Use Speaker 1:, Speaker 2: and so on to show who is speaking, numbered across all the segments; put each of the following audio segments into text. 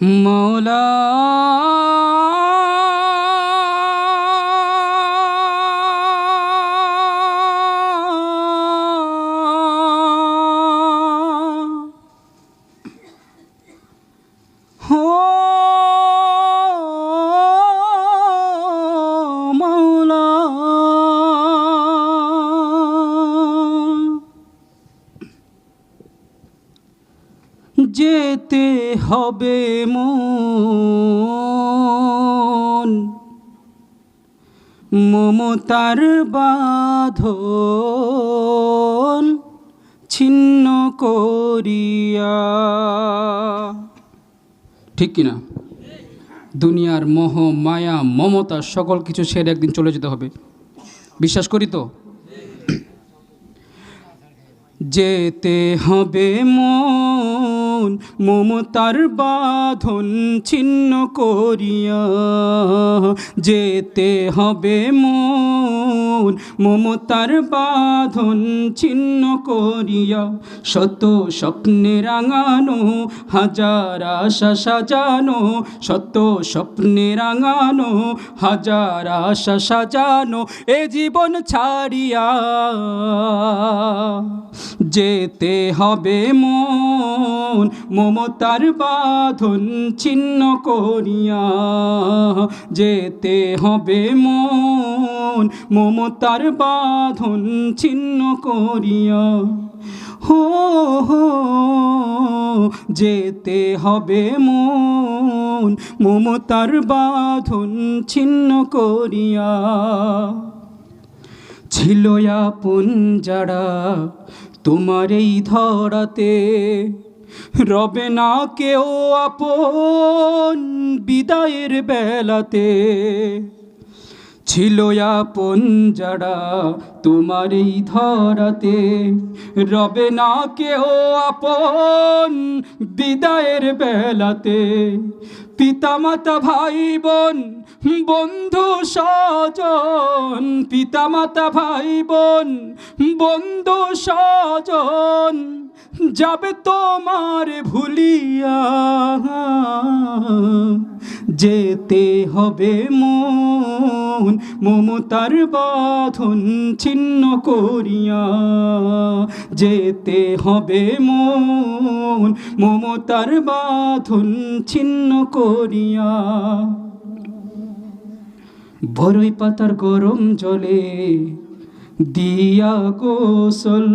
Speaker 1: মৌলা যেতে হবে মন। মমতার বাঁধন ছিন্ন করিয়া। ঠিক কিনা? দুনিয়ার মোহ, মায়া, মমতা, সকল কিছু ছেড়ে একদিন চলে যেতে হবে। বিশ্বাস করি তো? যেতে হবে মন। মমতার বাঁধন ছিন্ন করিয়া, যেতে হবে মন মমতার বাঁধন ছিন্ন করিয়া। শত স্বপ্নে রাঙানো, হাজার আশা সাজানো, শত স্বপ্নে রাঙানো, হাজার আশা সাজানো, এ জীবন ছাড়িয়া যেতে হবে মন মমতার বাঁধন ছিন্ন করিয়া যেতে হবে মন। মমতার বাঁধন ছিন্ন করিয়া হো হো, যেতে হবে মন। মমতার বাঁধন ছিন্ন করিয়া ছিল আপন যারা তোমার এই ধরাতে রবে না কেউ আপন বিদায়ের বেলাতে। ছিল আপন যারা তোমার এই ধরাতে। রবে না কেউ আপন বিদায়ের বেলাতে। পিতামাতা ভাই বোন বন্ধু স্বজন। পিতামাতা ভাই বোন বন্ধু স্বজন। যাবে তোমার ভুলিয়া। যেতে হবে মন, মমতার বাঁধন ছিন্ন করিয়া। যেতে হবে মন, মমতার বাঁধন ছিন্ন করিয়া। বরই পাতার গরম জলে দিয়া গোসল,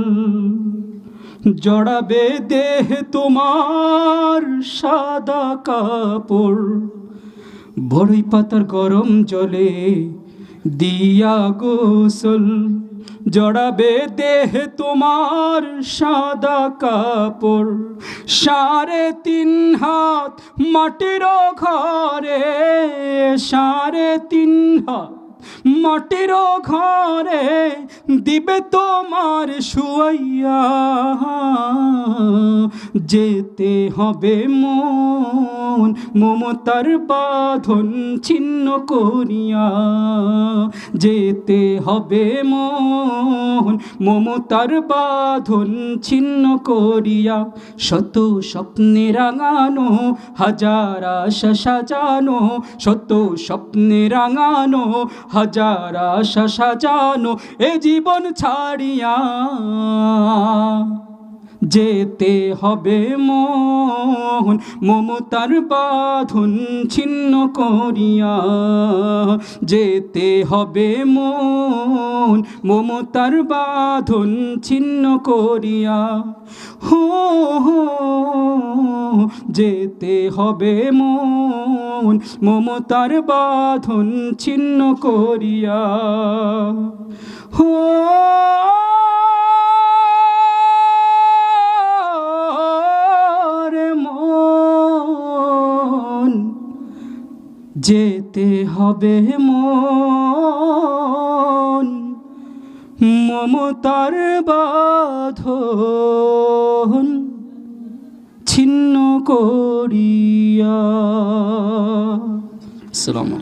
Speaker 1: জড়াবে দেহ তোমার সাদা কাপড়। বড়ই পাতার গরম জলে দিয়া গোসল জড়াবে দেহ তোমার সাদা কাপড়। সাড়ে তিন হাত মাটির ঘরে, সাড়ে তিন হাত মাটির ঘরে দিবে তোমার শুয়াইয়া যেতে হবে মন, মমতার বাঁধন ছিন্ন করিয়া। যেতে হবে মন, মমতার বাঁধন ছিন্ন করিয়া। শত স্বপ্নে রাঙানো, হাজার আশা সাজানো। শত স্বপ্নে রাঙানো, হাজার আশা সাজানো, এ জীবন ছাড়িয়া যেতে হবে মন, মমতার বাঁধন ছিন্ন করিয়া। যেতে হবে মন, মমতার বাঁধন ছিন্ন করিয়া। হো হো, যেতে হবে মন, মমতার বাঁধন ছিন্ন করিয়া। হো যেতে হবে মন। মমতার বাঁধন ছিন্ন করিয়া। আসসালামু